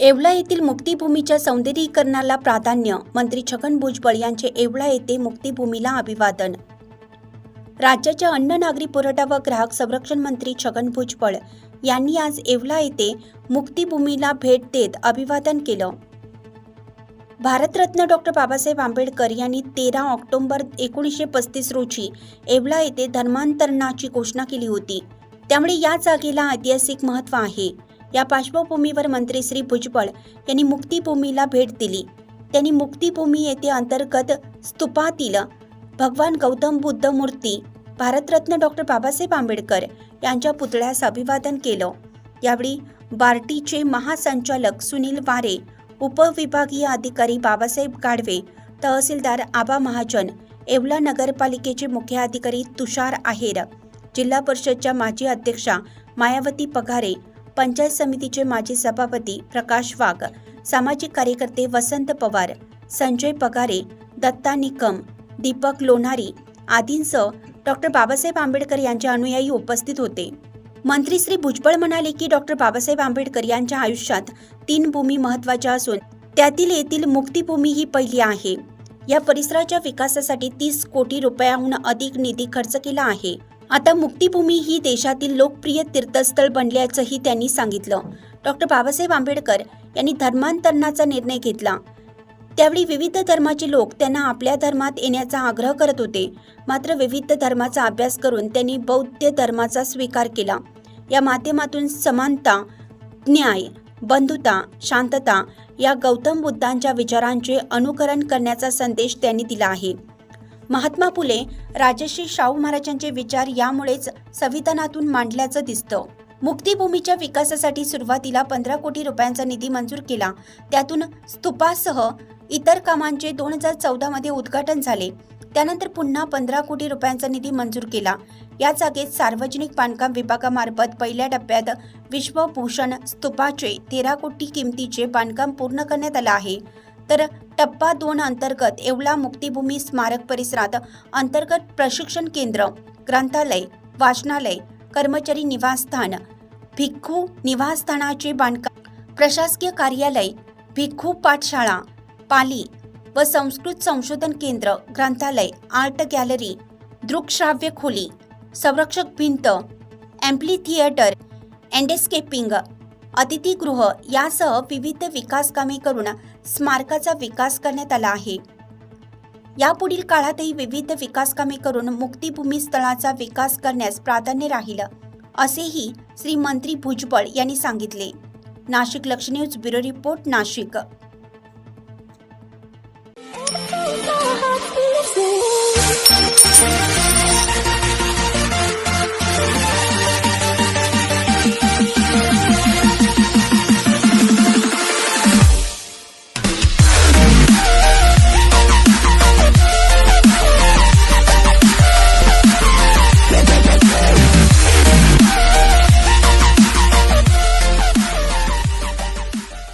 येवला येथील मुक्तिभूमीच्या सौंदर्यीकरणाला प्राधान्य मंत्री छगन भुजबळ यांचे येवला येथे मुक्तिभूमीला अभिवादन. राज्याच्या अन्न नागरी पुरवठा व ग्राहक संरक्षण मंत्री छगन भुजबळ यांनी आज येवला येथे मुक्तिभूमीला भेट देत अभिवादन केलं. भारतरत्न डॉक्टर बाबासाहेब आंबेडकर यांनी तेरा ऑक्टोबर एकोणीसशे पस्तीस रोजी येवला येथे धर्मांतरणाची घोषणा केली होती. त्यामुळे या जागेला ऐतिहासिक महत्त्व आहे. या पार्श्वभूमीवर मंत्री श्री भुजबळ यांनी मुक्तीभूमीला भेट दिली. त्यांनी मुक्तीभूमी येथे अंतर्गत स्तूपातील भगवान गौतम बुद्ध मूर्ती भारतरत्न डॉक्टर बाबासाहेब आंबेडकर यांच्या पुतळ्यास अभिवादन केलं. यावेळी बार्टीचे महासंचालक सुनील वारे उपविभागीय अधिकारी बाबासाहेब गाडवे तहसीलदार आबा महाजन येवला नगरपालिकेचे मुख्य अधिकारी तुषार आहेर जिल्हा परिषदच्या माजी अध्यक्षा मायावती पगारे पंचायत समितीचे माजी सभापती प्रकाश वाघ सामाजिक कार्यकर्ते वसंत पवार संजय पगारे दत्ता निकम दीपक लोणारी आदींसह डॉक्टर बाबासाहेब आंबेडकर यांचे अनुयायी उपस्थित होते. मंत्री श्री भुजबळ म्हणाले की डॉक्टर बाबासाहेब आंबेडकर यांच्या आयुष्यात तीन भूमी महत्त्वाच्या असून त्यातील येथील मुक्तिभूमी ही पहिली आहे. या परिसराच्या विकासासाठी तीस कोटी रुपयाहून अधिक निधी खर्च केला आहे. आता मुक्तिभूमी ही देशातील लोकप्रिय तीर्थस्थळ बनल्याचंही त्यांनी सांगितलं. डॉक्टर बाबासाहेब आंबेडकर यांनी धर्मांतरणाचा निर्णय घेतला. त्यावेळी विविध धर्माचे लोक त्यांना आपल्या धर्मात येण्याचा आग्रह करत होते. मात्र विविध धर्माचा अभ्यास करून त्यांनी बौद्ध धर्माचा स्वीकार केला. या माध्यमातून समानता न्याय बंधुता शांतता या गौतम बुद्धांच्या विचारांचे अनुकरण करण्याचा संदेश त्यांनी दिला आहे. महात्मा फुले राजश्री शाहू महाराजांचे विचार यामुळेच संविधानातून मांडल्याचं दिसतं. मुक्तीभूमीच्या विकासासाठी सुरुवातीला पंधरा कोटी रुपयांचा निधी मंजूर केला. त्यातून स्तूपासह इतर कामांचे दोन हजार चौदामध्ये उद्घाटन झाले. त्यानंतर पुन्हा पंधरा कोटी रुपयांचा निधी मंजूर केला. या जागेत सार्वजनिक बांधकाम विभागामार्फत पहिल्या टप्प्यात विश्वभूषण स्तूपाचे तेरा कोटी किमतीचे बांधकाम पूर्ण करण्यात आलं आहे. तर टप्पा दोन अंतर्गत येवला मुक्तिभूमी स्मारक परिसरात अंतर्गत प्रशिक्षण केंद्र ग्रंथालय वाचनालय कर्मचारी निवासस्थान भिक्खू निवासस्थानाचे बांधकाम प्रशासकीय कार्यालय भिक्खू पाठशाळा पाली व संस्कृत संशोधन केंद्र ग्रंथालय आर्ट गॅलरी दृकश्राव्य खोली संरक्षक भिंत अँप्ली थिएटर एंडेस्केपिंग अतिथीगृह यासह विविध विकास कामे करून स्मारकाचा विकास करण्यात आला आहे. यापुढील काळातही विविध विकास कामे करून मुक्तिभूमी स्थळाचा विकास करण्यास प्राधान्य राहील असेही श्री मंत्री भुजबळ यांनी सांगितले. नाशिक लक्ष न्यूज ब्युरो रिपोर्ट नाशिक.